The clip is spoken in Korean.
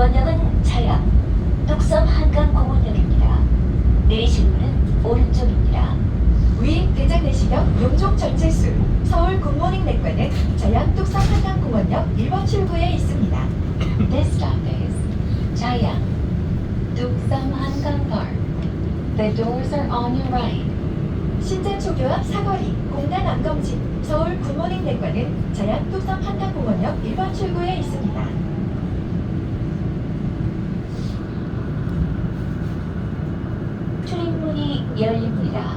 이번 역은 자양, 뚝섬 한강 공원역입니다. 내리실 문은 오른쪽입니다. 위 대장내시경 용종 절제술 서울 굿모닝 내과는 자양 뚝섬 한강공원역 1번 출구에 있습니다. This stop is Chayang, Duksam Hangang Park. The doors are on your right. 신장 초교 앞 사거리 공간 안검진 서울 굿모닝 내과는 자양 뚝섬 한강공원역 1번 출구에 있습니다. 문이 열립니다.